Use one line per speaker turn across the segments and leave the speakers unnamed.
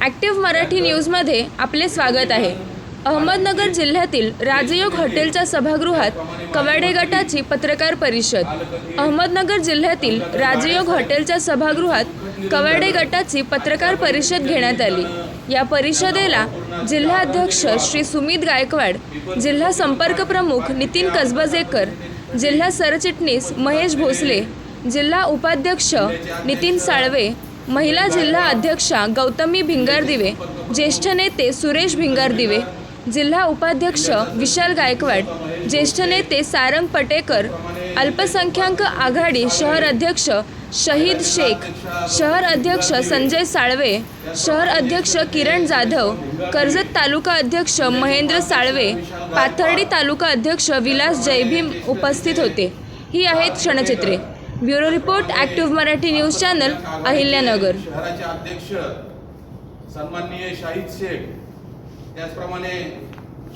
Active Marathi न्यूजमध्ये आपले स्वागत आहे. अहमदनगर जिल्ह्यातील राजयोग हॉटेलच्या सभागृहात कवाडे गटाची पत्रकार परिषद. अहमदनगर जिल्ह्यातील राजयोग हॉटेलच्या सभागृहात कवाडे गटाची पत्रकार परिषद घेण्यात आली. या परिषदेला जिल्हाध्यक्ष श्री सुमित गायकवाड जिल्हा संपर्क प्रमुख नितीन कसबजेकर जिल्हा सरचिटणीस महेश भोसले जिल्हा उपाध्यक्ष नितीन साळवे महिला जिल्हा अध्यक्षा गौतमी भिंगारदिवे ज्येष्ठ नेते सुरेश भिंगारदिवे जिल्हा उपाध्यक्ष विशाल गायकवाड ज्येष्ठ नेते सारंग पटेकर अल्पसंख्याक आघाडी शहर अध्यक्ष शहीद शेख शहर अध्यक्ष संजय साळवे शहर अध्यक्ष किरण जाधव कर्जत तालुका अध्यक्ष महेंद्र साळवे पाथर्डी तालुका अध्यक्ष विलास जयभीम उपस्थित होते. ही आहेत क्षणचित्रे. Bureau report active Marathi news channel Ahilyanagar.
शहराचे अध्यक्ष सन्माननीय शाहिद शेख त्याचप्रमाणे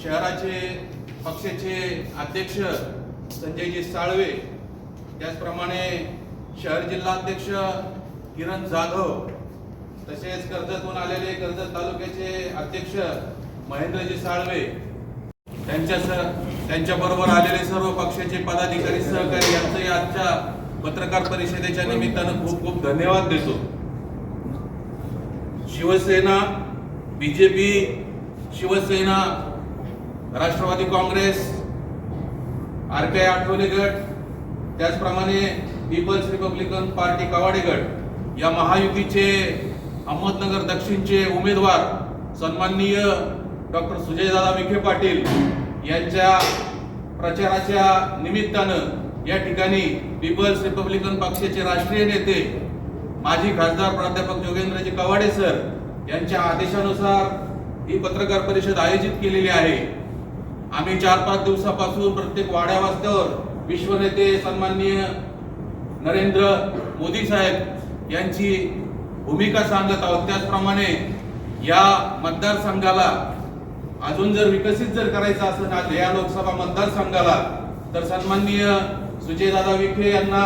शहराचे पक्षाचे अध्यक्ष संजयजी साळवे त्याचप्रमाणे शहर जिल्हा अध्यक्ष किरण जाधव तसेच कर्जतहून आलेले कर्जत तालुक्याचे अध्यक्ष महेंद्रजी साळवे त्यांच्या त्यांच्याबरोबर आलेले सर्व पक्षाचे पदाधिकारी सहकारी यांचंही आजच्या पत्रकार परिषदेच्या निमित्तानं खूप खूप धन्यवाद देतो. Shiv Sena BJP Shiv Sena Rashtravadi Congress R P I Athawale गट त्याचप्रमाणे पीपल्स रिपब्लिकन पार्टी कवाडे गट या महायुतीचे अहमदनगर दक्षिणचे उमेदवार सन्माननीय डॉक्टर सुजयदादा विखे पाटील यांच्या प्रचाराच्या निमित्तानं या ठिकाणी पीपल्स रिपब्लिकन पक्षाचे राष्ट्रीय नेते माजी खासदार प्राध्यापक जोगेंद्रजी कवाडे सर यांच्या आदेशानुसार ही पत्रकार परिषद आयोजित केलेली आहे. आम्ही चार पाच दिवसापासून प्रत्येक वाड्या वाजत्यावर विश्वनेते सन्माननीय नरेंद्र मोदी साहेब यांची भूमिका सांगत आहोत. त्याचप्रमाणे या मतदारसंघाला अजून जर विकसित जर करायचं असेल या लोकसभा मतदारसंघाला तर सन्माननीय सुजयदादा विखे यांना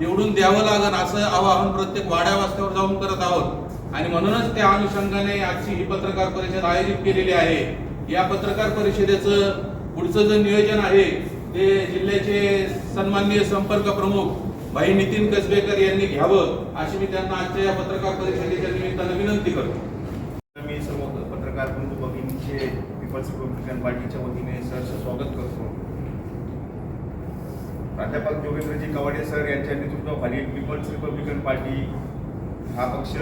निवडून द्यावं लागेल असं आवाहन प्रत्येक वाड्या वास्त्यावर जाऊन करत आहोत. आणि म्हणूनच त्या अनुषंगाने आजची ही पत्रकार परिषद आयोजित केलेली आहे. या पत्रकार परिषदेचं पुढचं जे नियोजन आहे ते जिल्ह्याचे सन्माननीय संपर्क प्रमुख भाई नितीन कसबेकर यांनी घ्यावं अशी मी त्यांना आजच्या या पत्रकार परिषदेच्या निमित्तानं विनंती करतो.
मी सर्व पत्रकार बंधू भगिनीचे पीपल्स रिपब्लिकन पार्टीच्या वतीने सहर्ष स्वागत करतो. प्राध्यापक जोगेंद्रजी कवाडे सर यांच्या नेतृत्वाखाली पीपल्स रिपब्लिकन पार्टी हा पक्ष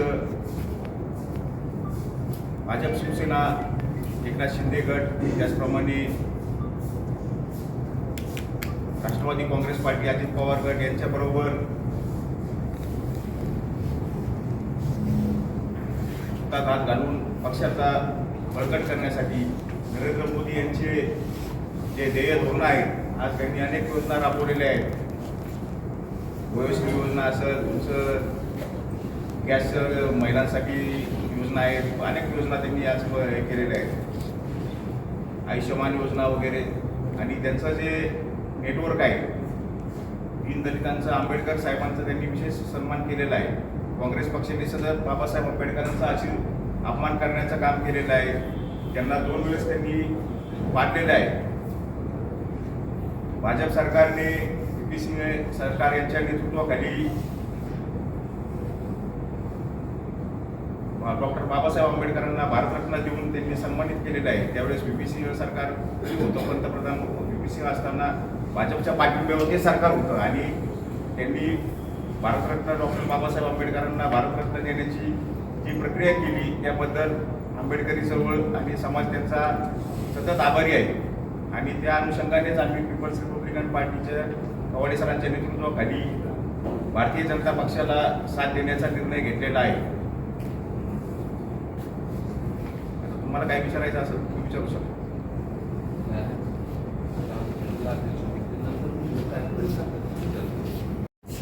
भाजप शिवसेना एकनाथ शिंदे गट त्याचप्रमाणे राष्ट्रवादी काँग्रेस पार्टी अजित पवार गट यांच्याबरोबर हातात हात घालून पक्षाचा बळकट करण्यासाठी नरेंद्र मोदी यांचे जे ध्येय धोरण आहेत आज त्यांनी अनेक योजना राबवलेल्या आहेत. वयोश्री योजना असेल तुमचं गॅस महिलांसाठी योजना आहेत. अनेक योजना त्यांनी आज हे केलेल्या आहेत. आयुष्यमान योजना वगैरे. आणि त्यांचं जे नेटवर्क आहे दीनदलितांचं आंबेडकर साहेबांचा त्यांनी विशेष सन्मान केलेला आहे. काँग्रेस पक्षाने सतत बाबासाहेब आंबेडकरांचा अशी अपमान करण्याचं काम केलेलं आहे. त्यांना दोन वेळेस त्यांनी वाढलेलं आहे. भाजप सरकारने पी सिंग सरकार यांच्या नेतृत्वाखाली डॉक्टर बाबासाहेब आंबेडकरांना भारतरत्न देऊन त्यांनी सन्मानित केलेलं आहे. त्यावेळेस व्ही पी सिंह सरकार होतं पंतप्रधान व्ही पी सिंह असताना भाजपच्या पाठिंब्यावर हे सरकार होतं. आणि त्यांनी भारतरत्न डॉक्टर बाबासाहेब आंबेडकरांना भारतरत्न देण्याची जी प्रक्रिया केली त्याबद्दल आंबेडकरी चळवळ आणि समाज त्यांचा सतत आभारी आहे. आणि त्या अनुषंगानेच आम्ही पीपल्स रिपब्लिकन पार्टीच्या कवाडे सरांच्या नेतृत्वाखाली भारतीय जनता पक्षाला साथ देण्याचा निर्णय घेतलेला आहे.
तुम्हाला काय विचारायचं असेल तुम्ही विचारू शकता.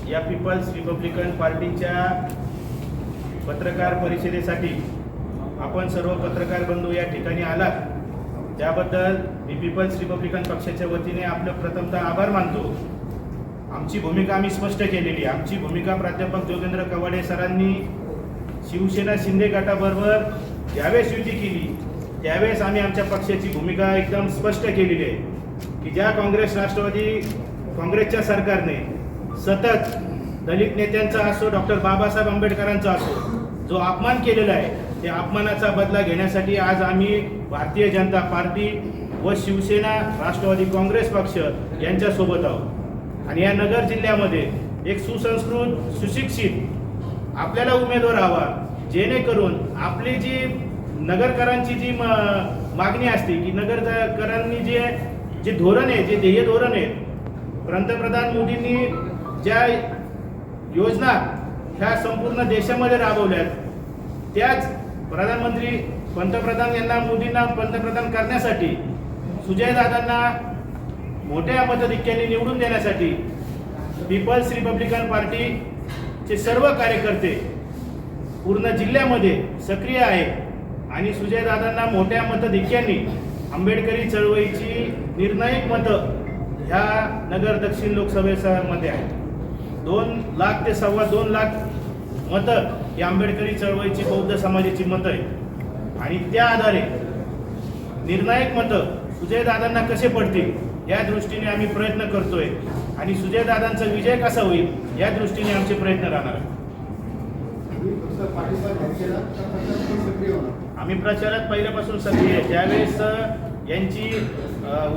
या पीपल्स रिपब्लिकन पार्टीच्या पत्रकार परिषदेसाठी आपण सर्व पत्रकार बंधू या ठिकाणी आलात. त्याबद्दल मी पीपल्स रिपब्लिकन पक्षाच्या वतीने आपलं प्रथमतः आभार मानतो. आमची भूमिका आम्ही स्पष्ट केलेली आमची भूमिका प्राध्यापक जोगेंद्र कवाडे सरांनी शिवसेना शिंदे गटाबरोबर ज्यावेळेस युती केली त्यावेळेस आम्ही आमच्या पक्षाची भूमिका एकदम स्पष्ट केलेली आहे की ज्या काँग्रेस राष्ट्रवादी काँग्रेसच्या सरकारने सतत दलित नेत्यांचा असो डॉक्टर बाबासाहेब आंबेडकरांचा असो जो अपमान केलेला आहे त्या अपमानाचा बदला घेण्यासाठी आज आम्ही भारतीय जनता पार्टी व शिवसेना राष्ट्रवादी काँग्रेस पक्ष यांच्यासोबत आहोत. आणि या नगर जिल्ह्यामध्ये एक सुसंस्कृत सुशिक्षित आपल्याला उमेदवार हवा जेणेकरून आपली जी नगरकरांची जी मागणी असते की नगरकरांनी जे जे धोरण आहे जे ध्येय धोरण आहे पंतप्रधान मोदींनी ज्या योजना ह्या संपूर्ण देशामध्ये राबवल्यात त्याच प्रधानमंत्री पंतप्रधान यांना मोदींना पंतप्रधान करण्यासाठी सुजयदादांना मोठ्या मताधिक्याने निवडून देण्यासाठी पीपल्स रिपब्लिकन पार्टीचे सर्व कार्यकर्ते पूर्ण जिल्ह्यामध्ये सक्रिय आहे आणि सुजयदादांना मोठ्या मतधिक्यांनी आंबेडकरी चळवळीची निर्णायक मतं ह्या नगर दक्षिण लोकसभेमध्ये आहेत. दोन लाख ते सव्वा दोन लाख मतं ही आंबेडकरी चळवळीची बौद्ध समाजाची मतं आहेत. आणि त्या आधारे निर्णायक मतं सुजयदादांना कसे पडतील या दृष्टीने आम्ही प्रयत्न करतोय. आणि सुजयदादांचा विजय कसा होईल या दृष्टीने आमचे प्रयत्न राहणार आम्ही प्रचारात पहिल्यापासून सक्रिय आहे. ज्यावेळेस यांची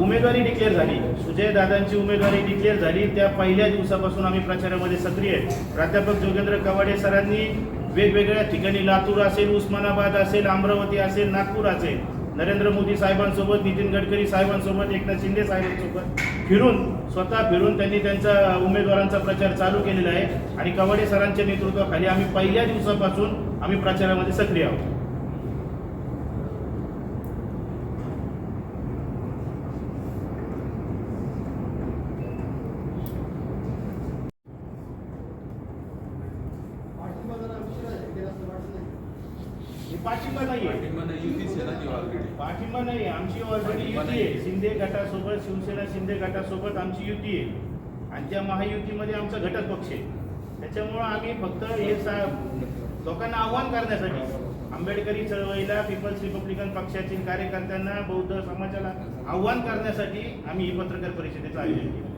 उमेदवारी डिक्लेअर झाली सुजय दादांची उमेदवारी डिक्लेअर झाली त्या पहिल्या दिवसापासून आम्ही प्रचारामध्ये सक्रिय आहे. प्राध्यापक जोगेंद्र कवाडे सरांनी वेगवेगळ्या ठिकाणी लातूर असेल उस्मानाबाद असेल अमरावती असेल नागपूर असेल नरेंद्र मोदी साहेबांसोबत नितीन गडकरी साहेबांसोबत एकनाथ शिंदे साहेबांसोबत फिरून स्वतः फिरून त्यांनी त्यांचा उमेदवारांचा प्रचार चालू केलेला आहे. आणि कवाडे सरांच्या नेतृत्वाखाली आम्ही पहिल्या दिवसापासून आम्ही प्रचारामध्ये सक्रिय आहोत. पाठिंबा नाही आहे पाठिंबा नाही आमची ऑलरेडी युती आहे. शिंदे गटासोबत शिवसेना शिंदे गटासोबत आमची युती आहे. आणि त्या महायुतीमध्ये आमचा घटक पक्ष आहे. त्याच्यामुळं आम्ही फक्त हे सा लोकांना आव्हान करण्यासाठी आंबेडकरी चळवळीला पीपल्स रिपब्लिकन पक्षातील कार्यकर्त्यांना बौद्ध समाजाला आव्हान करण्यासाठी आम्ही ही पत्रकार परिषदेचं आयोजन केलं.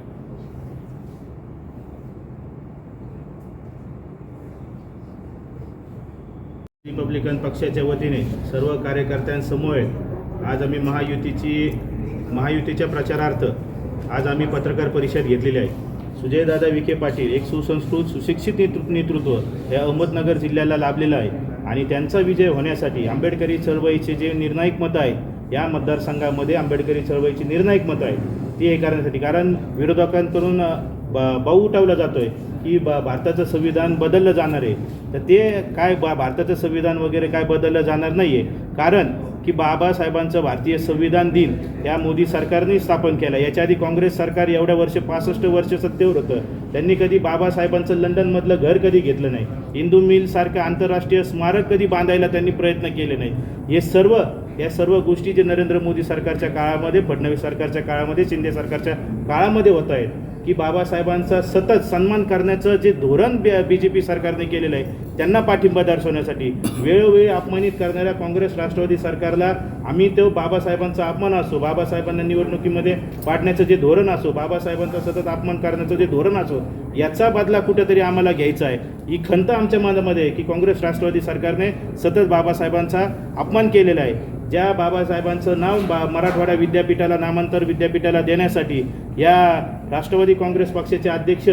रिपब्लिकन पक्षाच्या वतीने सर्व कार्यकर्त्यांसमोर आज आम्ही महायुतीची महायुतीच्या प्रचारार्थ आज आम्ही पत्रकार परिषद घेतलेली आहे. सुजयदादा विखे पाटील एक सुसंस्कृत सुशिक्षित नेतृत्व नेतृत्व हे अहमदनगर जिल्ह्याला लाभलेलं आहे आणि त्यांचा विजय होण्यासाठी आंबेडकरी चळवळीचे जे निर्णायक मतं आहेत या मतदारसंघामध्ये आंबेडकरी चळवळीची निर्णायक मतं आहेत ती हे करण्यासाठी. कारण विरोधकांकडून ब बाऊ उठवला जातोय की बा भारताचं संविधान बदललं जाणार आहे. तर ते काय बा भारताचं संविधान वगैरे काय बदललं जाणार नाही आहे कारण की बाबासाहेबांचं भारतीय संविधान दिन या मोदी सरकारने स्थापन केला. याच्या आधी काँग्रेस सरकार एवढ्या वर्ष पासष्ट वर्ष सत्तेवर होतं. त्यांनी कधी बाबासाहेबांचं लंडनमधलं घर कधी घेतलं नाही. हिंदू मिलसारखं आंतरराष्ट्रीय स्मारक कधी बांधायला त्यांनी प्रयत्न केले नाही. हे सर्व या सर्व गोष्टी जे नरेंद्र मोदी सरकारच्या काळामध्ये फडणवीस सरकारच्या काळामध्ये शिंदे सरकारच्या काळामध्ये होत आहेत. की बाबासाहेबांचा सतत सन्मान करण्याचं जे धोरण बी जे पी सरकारने केलेलं आहे त्यांना पाठिंबा दर्शवण्यासाठी वेळोवेळी अपमानित करणाऱ्या काँग्रेस राष्ट्रवादी सरकारला आम्ही तो बाबासाहेबांचा अपमान असो बाबासाहेबांना निवडणुकीमध्ये पाडण्याचं जे धोरण असो बाबासाहेबांचा सतत अपमान करण्याचं जे धोरण असो याचा बदला कुठेतरी आम्हाला घ्यायचा आहे. ही खंत आमच्या मनामध्ये आहे की काँग्रेस राष्ट्रवादी सरकारने सतत बाबासाहेबांचा अपमान केलेला आहे. ज्या बाबासाहेबांचं नाव बा मराठवाडा विद्यापीठाला नामांतर विद्यापीठाला देण्यासाठी या राष्ट्रवादी काँग्रेस पक्षाचे अध्यक्ष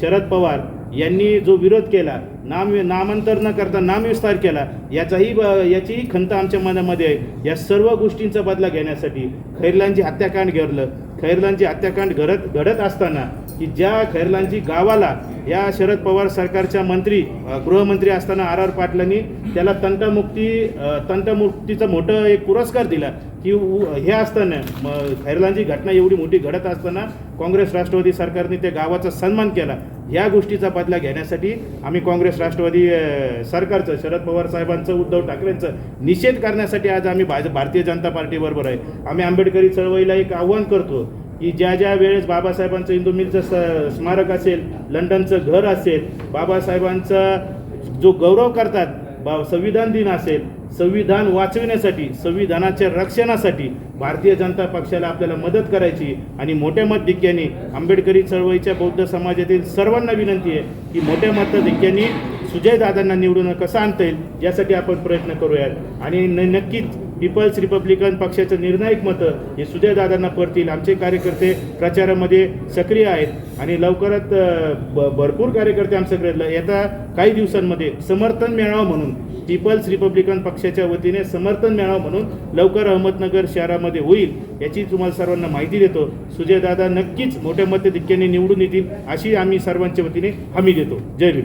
शरद पवार यांनी जो विरोध केला नाम नामांतर न करता नामविस्तार केला याचाही ब- याचीही खंत आमच्या मनामध्ये आहे. या सर्व गोष्टींचा बदला घेण्यासाठी खैरलांची हत्याकांड घडलं. खैरलांची हत्याकांड घडत घडत असताना की ज्या खैरलांची गावाला या शरद पवार सरकारच्या मंत्री गृहमंत्री असताना आर आर पाटलांनी त्याला तंटमुक्ती तंटमुक्तीचं मोठं एक पुरस्कार दिला की उ- हे असताना खैरलांची घटना एवढी मोठी घडत असताना काँग्रेस राष्ट्रवादी सरकारने त्या गावाचा सन्मान केला. या गोष्टीचा बदला घेण्यासाठी आम्ही काँग्रेस राष्ट्रवादी सरकारचं शरद पवार साहेबांचं उद्धव ठाकरेंचं निषेध करण्यासाठी आज आम्ही भाज भारतीय जनता पार्टीबरोबर आहे. आम्ही आंबेडकरी चळवळीला एक आव्हान करतो. की ज्या ज्या वेळेस बाबासाहेबांचं इंदू मिलचं स- स्मारक असेल लंडनचं घर असेल बाबासाहेबांचा जो गौरव करतात बा संविधान दिन असेल संविधान वाचविण्यासाठी संविधानाच्या रक्षणासाठी भारतीय जनता पक्षाला आपल्याला मदत करायची. आणि मोठ्या मतधिक्याने आंबेडकरी चळवळीच्या बौद्ध समाजातील सर्वांना विनंती आहे की मोठ्या मतधिक्याने सुजयदादांना निवडून कसं आणता येईल यासाठी आपण प्रयत्न करूयात. आणि न नक्कीच पीपल्स रिपब्लिकन पक्षाचं निर्णायक मतं हे सुजयदादांना पडतील. आमचे कार्यकर्ते प्रचारामध्ये सक्रिय आहेत आणि लवकरात ब- भरपूर कार्यकर्ते आमच्याकडे येत्या काही दिवसांमध्ये समर्थन मेळावा म्हणून पीपल्स रिपब्लिकन पक्षाच्या वतीने समर्थन मेळावा म्हणून लवकर अहमदनगर शहरामध्ये होईल याची तुम्हाला सर्वांना माहिती देतो. सुजयदादा नक्कीच मोठ्या मतधिक्याने निवडून येतील अशी आम्ही सर्वांच्या वतीने हमी देतो. जय Bhim.